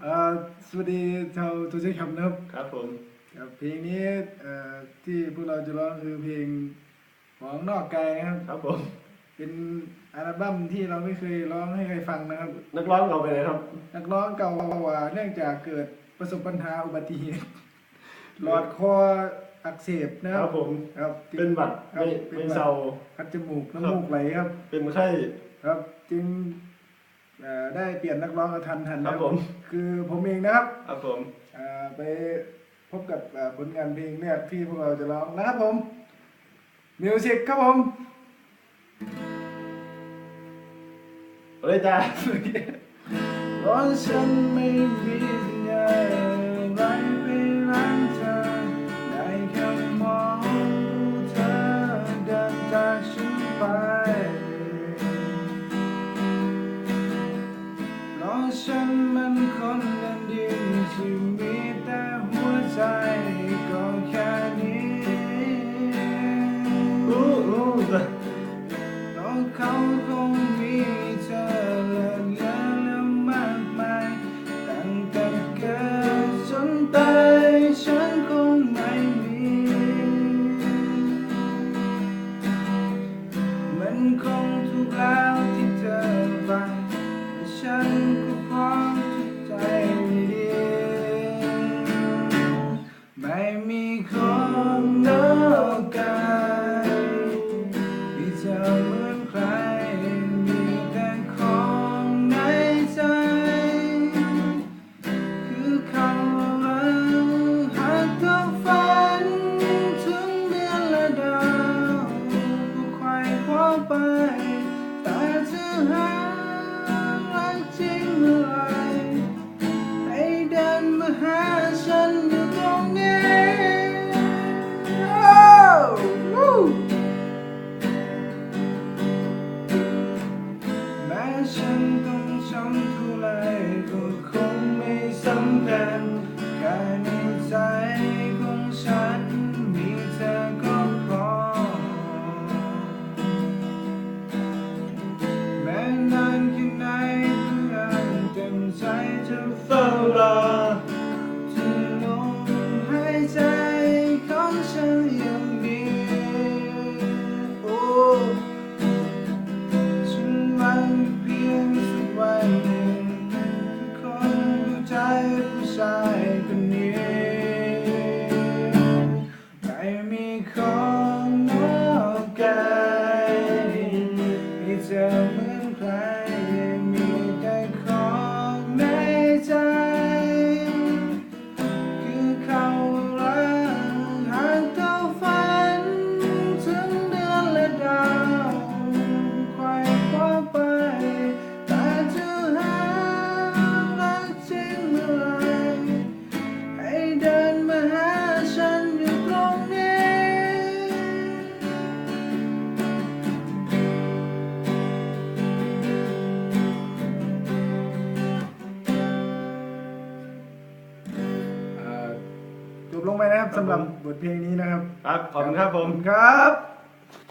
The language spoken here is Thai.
เอ่อสวัสดีชาวโซเชียลแคมป์นะครับครับผมครับเพลงนี้เอ่อที่พวกเราจะร้องคือเพลงของนอกกายนะครับ ครับผม เป็นอัลบั้มที่เราไม่เคยร้องให้ใครฟังนะครับ นักร้องเราไปไหนครับ นักร้องเก่าว่าเนื่องจากเกิดประสบปัญหาอุบัติเหตุหลอดคออักเสบนะคครัรับบผม ครับเป็นหวัดครับไม่เป็นไม่หวัดเศร้า คัดจมูกน้ำมูกไหลครับ เป็นไข้ครับ จึง เอ่อได้เปลี่ยนนักร้องกระทันหันครับนะผม คือผมเองนะครับครับผมอ่าไปพบกับอ่าผลงานเพลงแรกที่พวกเราจะร้องนะครับผมมิวสิกครับผมเลยจ้า เพราะฉันไม่มี อู้จ้ะเขาคงมีเธอเลิศเลอและมากมายตั้งแต่เกิดจนตายฉันคงไม่มี มันคงถูกแล้วที่เธอไปแต่ฉันก็พร้อมจะใจดีไม่มีของน สำคัญแค่ในใจของฉันมีเธอก็พอ แม้นานแค่ไหนเพื่อนเต็มใจจะเฝ้าร ลงไปนะครับสำหรับผมบทเพลงนี้นะครับ ครับ ขอบคุณครับผม ครับ